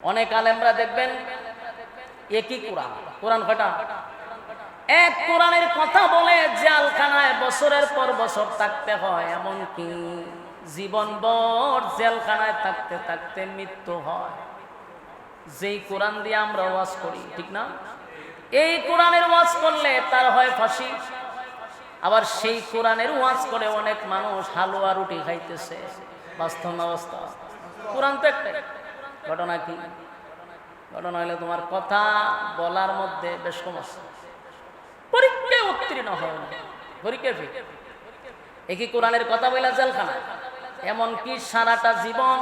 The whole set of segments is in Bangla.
অনেক আলেমরা দেখবেন একই কোরআন। কোরআন কটা এক কোরআনের কথা বলে জেলখানায় বছরের পর বছর থাকতে হয়, এমনকি জীবনভর জেলখানায় থাকতে থাকতে মৃত্যু হয়। যেই কোরআন দিয়ে আমরা ওয়াজ করি, ঠিক না? এই কোরআনের ওয়াজ করলে তার হয় ফাঁসি। আবার সেই কোরআনের ওয়াজ করে অনেক মানুষ হালুয়া রুটি খাইতেছে। বাস্তব অবস্থা কোরআন তো একটা ঘটনা কি? ঘটনা হলে তোমার কথা বলার মধ্যে বেশ সমস্যা পরীক্ষায় উত্তীর্ণ হয় না। পরীক্ষা একই কোরআনের কথা বলে জেলখানা। এমনকি সারাটা জীবন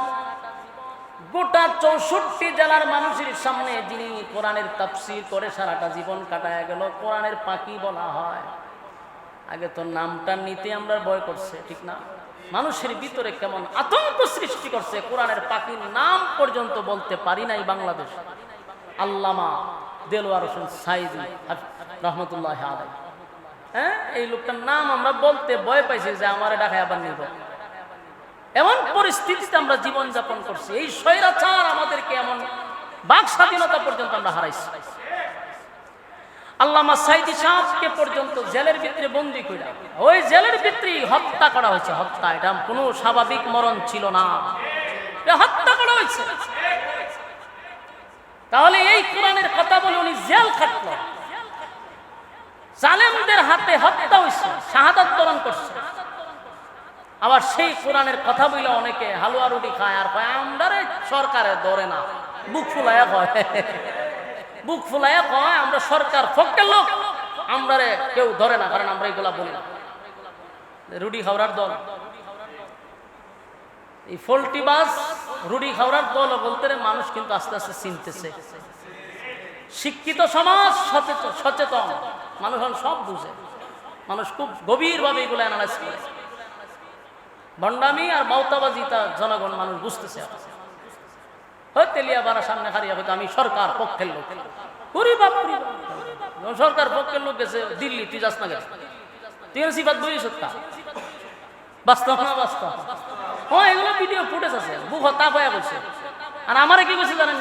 গোটা চৌষট্টি জেলার মানুষের সামনে যিনি কোরআনের তাফসির করে সারাটা জীবন কাটায় গেল, কোরআনের পাখি বলা হয়। আগে তো নামটা নিতে আমরা ভয় করছে, ঠিক না? মানুষের ভিতরে কেমন আতঙ্ক সৃষ্টি করছে, কোরআনের পাখির নাম পর্যন্ত বলতে পারি নাই বাংলাদেশ। আল্লামা দেলোয়ার হোসেন সাইদি, রহমতুল্লাহ আলাই হ্যাঁ? এই লোকটার নাম আমরা বলতে ভয় পাইছি যে আমার ডাকায় আবার নিব। এমন পরিস্থিতিতে আমরা জীবন যাপন করছি। এই স্বৈরাচার আমাদেরকে এমন বাক স্বাধীনতা পর্যন্ত আমরা হারাইছি। আল্লামা সাইদি সাহেবকে পর্যন্ত জেলের ভিতরে বন্দি করে ওই জেলের ভিতরে হত্যা করা হয়েছে, হত্যা, এটা কোনো স্বাভাবিক মরণ ছিল না। হত্যা করা হয়েছে। তাহলে এই কোরআনের কথা বলে উনি জেল খাটল। জালেমদের হাতে হত্যা হয়েছে, শাহাদাত বরণ করছে। আবার সেই কোরআনের কথা বলে অনেকে হালুয়া রুটি খায় আর কয় আমরা সরকারে ধরে না বুক ফুলাইয়া কয় বুক ফুলাইয়া কয়, আমরা সরকার ফকের লোক। আমরা কেউ ধরে না কারণ আমরা এগুলা বলি না। রুডি খাওয়ার দল। এই ফল্টি বাস, রুডি খাওয়ার দল বলতে মানুষ কিন্তু আস্তে আস্তে চিনতেছে। শিক্ষিত সমাজ সচেতন সচেতন। মানুষ সব বুঝে। মানুষ খুব গভীরভাবে এগুলো অ্যানালাইজ করে। ভণ্ডামি আর বাউতাবাজি তা জনগণ, মানুষ বুঝতেছে তেলিয়া বাড়া সামনে হারিয়া আমি সরকার পক্ষের লোক। সরকার পক্ষের লোক গেছে, দিল্লি, তুই যাস না গেছে তুই সিফাত বলি সত্তা বাস্তব না বাস্তব? হ্যাঁ এগুলো ভিডিও ফুটেজ আছে। বুক হতা হয়ে বলছে। আর আমারে কি কইছে জানেন?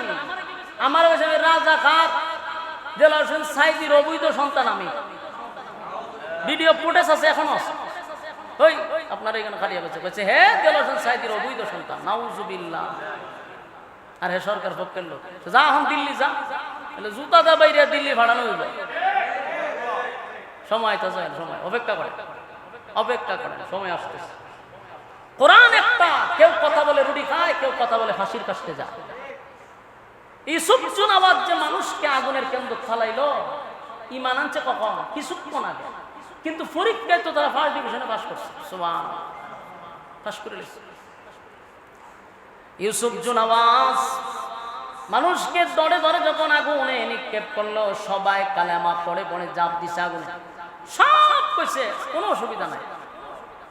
আমার কাছে রাজা খাত জেলা সাইদির অবৈধ সন্তান আমি। ভিডিও ফুটেজ আছে, এখনও ওই, আপনার এখানে খালি গেছে। কইছে হে জেলা সাইদির অবৈধ সন্তান, নাউজুবিল্লাহ। আর হে সরকার পক্ষের লোক। যা এখন দিল্লি যা। তাহলে জুতা দা বাইরে, দিল্লি ভাড়ানো হইব। সময় তো যায় সময়। অপেক্ষা করে অপেক্ষা করে সময় আসতেছে। কোরআন একটা, কেউ কথা বলে রুটি খায়, কেউ কথা বলে হাসির কাছতে যায়। ইসুফ চুনাবাদ যে মানুষকে আগুনের কেন্দ্র ফালাইলো, ইমান আনছে কখন? কিছুক্ষণ আগে। কিন্তু পরীক্ষায় তো তারা ফার্স্ট ডিভিশনে পাস করছে। সুবান পাস করে ইউসুফ জুনাওয়াজ মানুষকে দরে দরে যখন আগুনে নিক্ষেপ করল, সবাই কালেমা পড়ে পড়ে জাপ দিছে আগুনে। সব কইছে, কোনো অসুবিধা নাই।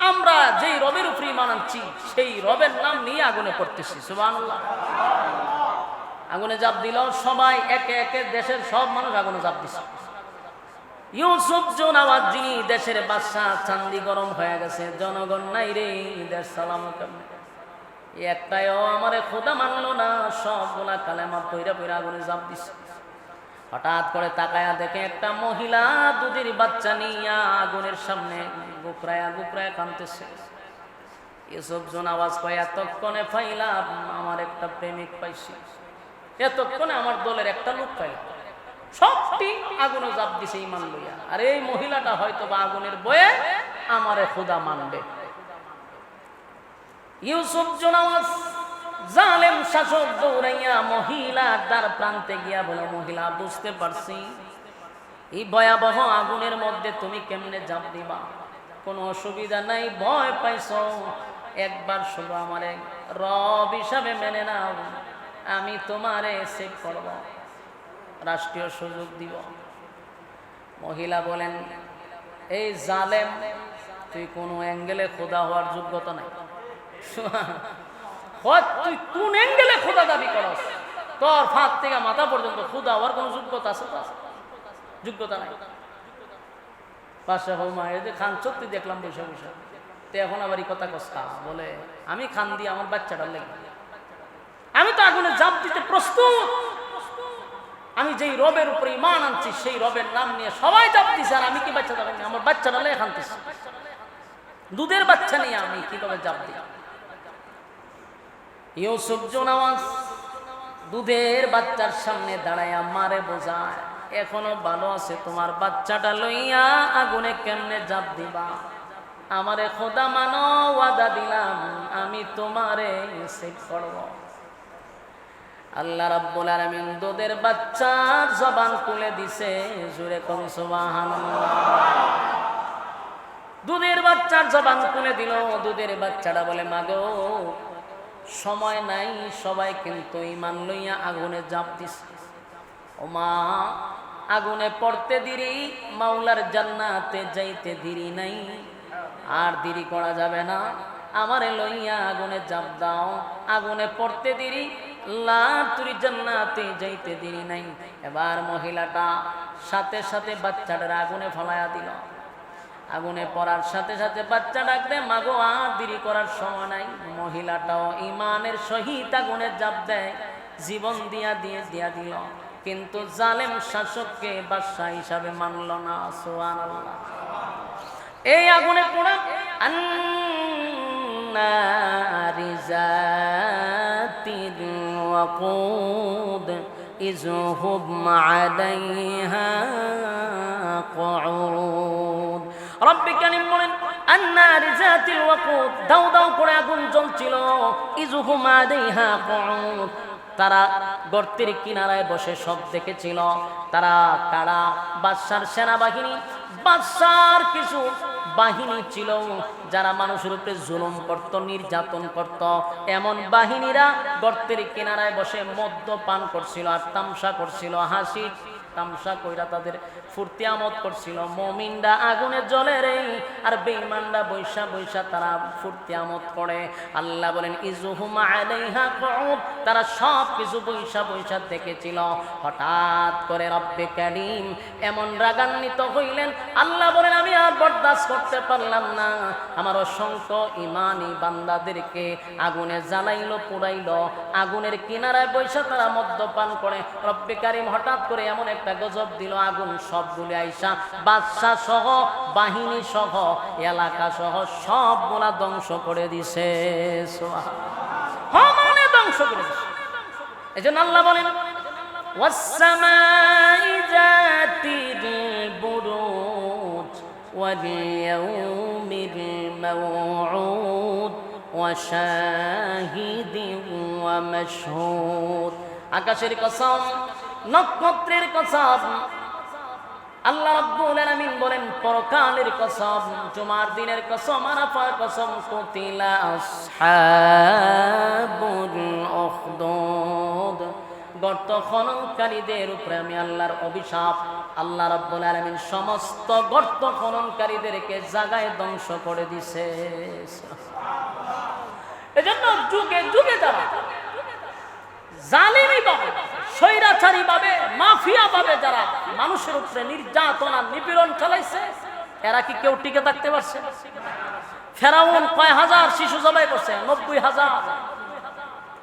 আমরা যেই রবের উপরে ইমান আনছি, সেই রবের নাম নিয়ে আগুনে পড়তেছি, সুবহানাল্লাহ। আগুনে জাপ দিল, সবাই একে একে দেশের সব মানুষ আগুনে জাপ দিছে। ইউসুফ জোনাওয়াজ যিনি দেশের বাদশাহ, চান্দি গরম হয়ে গেছে, জনগণ নাই রে দেশ সালাম কেমনে? এই একটাও আমারে খোদা মানলো না সবগুলা কালেমা পইরা পইরা আগুনে জাপ দিছে। হঠাৎ করে তাকায়া দেখে একটা মহিলা দুধের বাচ্চা নিয়া আগুনের সামনে গুকরায়া গুকরায়া কানতেছে এসব জন আওয়াজ পাই এতক্ষণে পাইলাম, আমার একটা প্রেমিক পাইছি। এতক্ষণে আমার দলের একটা লোক পাইলাম সবটি আগুনে জাপ দিছে ইমান লইয়া। আর এই মহিলাটা হয়তো বা আগুনের বয়ে আমারে খোদা মানবে। ইউসুফ জোনাওয়াজ জালেম শাসক দৌড়াইয়া মহিলা দ্বার প্রান্তে গিয়া বলে, মহিলা, বুঝতে পারছি। এই ভয়াবহ আগুনের মধ্যে তুমি কেমনে জাপ দিবা? কোনো অসুবিধা নাই, ভয় পাইছ। একবার শুধু আমারে রব হিসাবে মেনে নাও। আমি তোমারে সেভ করব। রাষ্ট্রীয় সুযোগ দিব। মহিলা বলেন, এই জালেম, তুই কোনো অ্যাঙ্গেলে খোদা হওয়ার যোগ্যতা নাই। তুই কোন অ্যাঙ্গেলে খোদা দাবি করস? তোর ফাঁক থেকে মাথা পর্যন্ত খোদা হওয়ার কোনো যোগ্যতা আছে? যোগ্যতা নাই। দেখলাম বসে বসে। তো এখন আবার কথা কস্তা বলে, আমি খান দিয়ে আমার বাচ্চাটার লেগে। আমি তো আগুনে জাপ দিতে প্রস্তুত। আমি যেই রবের উপরে ইমান আনছি, সেই রবের নাম নিয়ে সবাই জাপ দিছে, আর আমি কি বাচ্চা যাবেন আমার বাচ্চাটা লেখ আনতেছি দুধের বাচ্চা নিয়ে আমি কীভাবে জাপ দিই? ইউসুফ জোনাওয়াজ দুধের বাচ্চার সামনে দাঁড়াইয়া মারে বোঝায়, এখনও ভালো আছে তোমার বাচ্চাটা লইয়া আগুনে কেমনে জাপ দিবা? আমারে খোদা মানো, ওয়াদা দিলাম, আমি তোমারে সেভ করব। আল্লাহ রাব্বুল আলামিন দুধের বাচ্চার জবান খুলে দিছে জুড়ে কোন সুবহানাল্লাহ। দুধের বাচ্চার জবান খুলে দিল, দুধের বাচ্চাটা বলে, মাগো সময় নাই, সবাই কিন্তু ইমান লইয়া আগুনে জাপ দিছে। ও মা আগুনে পড়তে দিরি, মাওলার জান্নাতে যাইতে দিরি নাই। আর দেরি করা যাবে না, আমারে লইয়া আগুনে জাপ দাও। আগুনে পড়তে দিরি লা তুরি জান্নাতে যাইতে দিরি নাই। এবার মহিলাটা সাথে সাথে বাচ্চাটার আগুনে ফলায়া দিল। আগুনে পড়ার সাথে সাথে বাচ্চা ডাকতে মাগো আর দেরি করার সময় নাই মহিলাটাও ইমানের সহিত আগুনে জাপ দেয় জীবন দিয়া দিয়ে দিয়া দিল কিন্তু জালেম শাসককে বাদশাহ হিসাবে মানল না সোয়ান আল্লাহ এই আগুনে পোড়া আন্নারি জাতির ওয়াকুদ ইজহুব আলাইহা قعود করে আগুন জ্বলছিল। তারা গর্তের কিনারায় বসে সব দেখেছিল। তারা কারা? বাদশার সেনাবাহিনী। বাদশার কিছু বাহিনী ছিল যারা মানুষের উপরে জুলুম করত, নির্যাতন করত। এমন বাহিনীরা গর্তের কিনারায় বসে মদ্যপান করছিল আর তামসা করছিল হাসি তামসা কইরা তাদের ফুর্তি আমদ করছিল। মমিনরা আগুনে জ্বলে রে, আর বেঈমানরা বৈশা বৈশা তারা ফুর্তি আমদ করে। আল্লাহ বলেন, ইজুহুমা আলাইহা কউদ তারা সব কিছু বৈশা বৈশা দেখেছিল। হঠাৎ করে রব্বে কারীম এমন রাগান্বিত হইলেন। আল্লাহ বলেন, আমি আর বরদাস্ত করতে পারলাম না। আমার অসংখ্য ইমানি বান্দাদেরকে আগুনে জ্বালাইলো পুরাইলো আগুনের কিনারায় বৈশা তারা মদ্যপান করে। রব্বে কারিম হঠাৎ করে এমন একটা গজব দিল আগুন সবগুলি আইসা বাদশাহ সহ বাহিনী সহ এলাকা সহ সবগুলা ধ্বংস করে দিছে মানে ধ্বংস করে দিছে এই জন্য আল্লাহ বলেন والسماء ذات البروج واليوم الموعود وشاهد ومشهود আকাশের কসম নক্ষত্রের কসম। আল্লাহ রাব্বুল আলামিন বলেন, পরকালের কসম, জুমার দিনের কসম, আরাফার কসম, কুতিলা আসহাবুল উখদুদ। গর্ত খননকারীদের উপরে আমি আল্লাহর অভিশাপ, আল্লাহ রাব্বুল আলামিন সমস্ত গর্ত খননকারীদেরকে জাগায় ধ্বংস করে দিছে। এজন্য যুগে যুগে যারা জালিমি পাবে, স্বৈরাচারী পাবে, মাফিয়া পাবে যারা মানুষের উপরে নির্যাতন আর নিপীড়ন চালাইছে। এরা কি কেউ টিকে থাকতে পারছে? ফেরাউন কয় হাজার শিশু জবাই করছে? নব্বই হাজার।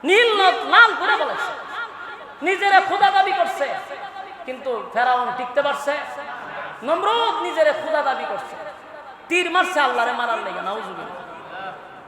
নীল নদ লাল করে বলেছে। নিজেরা ক্ষুদা দাবি করছে, কিন্তু ফেরাউন টিকতে পারছে। নমরুদ নিজেরে ক্ষুদা দাবি করছে। তীর মারছে, আল্লাহরে মারার লেগে, নাউজুবিল্লাহ।